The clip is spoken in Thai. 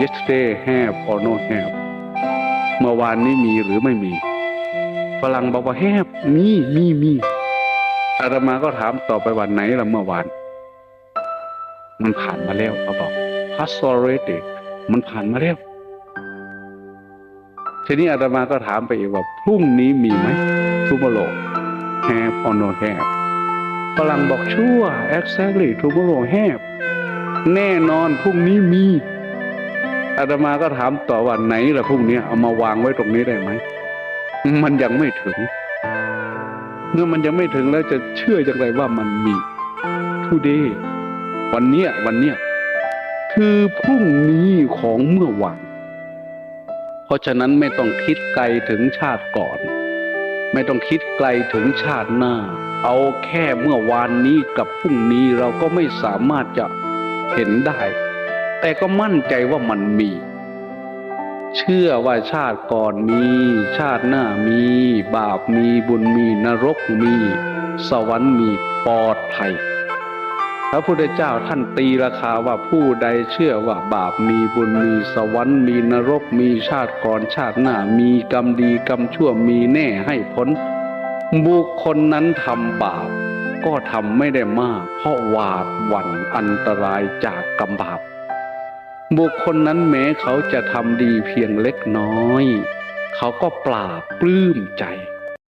yesterday have or no have เมื่อวานนี้มีหรือไม่มี ฝรั่งบอกว่า have มีมีมีอาตมาก็ถามต่อไปวันไหนละเมื่อวาน มันผ่านมาแล้วเขาบอก past already มันผ่านมาแล้ว ทีนี้อาตมาก็ถามไปอีกว่าพรุ่งนี้มีไหม tomorrow have or no have ฝรั่งบอกชั่ว exactly tomorrow have แน่นอนพรุ่งนี้มี อาตมาก็ถามต่อว่าไหนล่ะพรุ่งนี้เอามาวางไว้ตรงนี้ได้ไหม มันยังไม่ถึง เมื่อมันยังไม่ถึงแล้วจะเชื่ออย่างไรว่ามันมี today วันเนี้ยวันเนี้ยคือพรุ่งนี้ของเมื่อวานเพราะฉะนั้นไม่ต้องคิดไกลถึงชาติก่อน ไม่ต้องคิดไกลถึงชาติหน้า เอาแค่เมื่อวานนี้กับพรุ่งนี้เราก็ไม่สามารถจะเห็นได้ แต่ก็มั่นใจว่ามันมี เชื่อว่าชาติก่อนมี ชาติหน้ามี บาปมีบุญมีนรกมี สวรรค์มีปลอดภัยพระพุทธเจ้าท่านตีราคาว่าผู้ใดเชื่อว่าบาปมีบุญมีสวรรค์มีนรกมีชาติก่อนชาติหน้ามีกรรมดีกรรมชั่วมีแน่ให้พ้นบุคคลนั้นทำบาป ก็ทำไม่ได้มาก เพราะหวาดหวั่นอันตรายจากกรรมบาป บุคคลนั้นแม้เขาจะทำดีเพียงเล็กน้อย เขาก็ปราบปลื้มใจ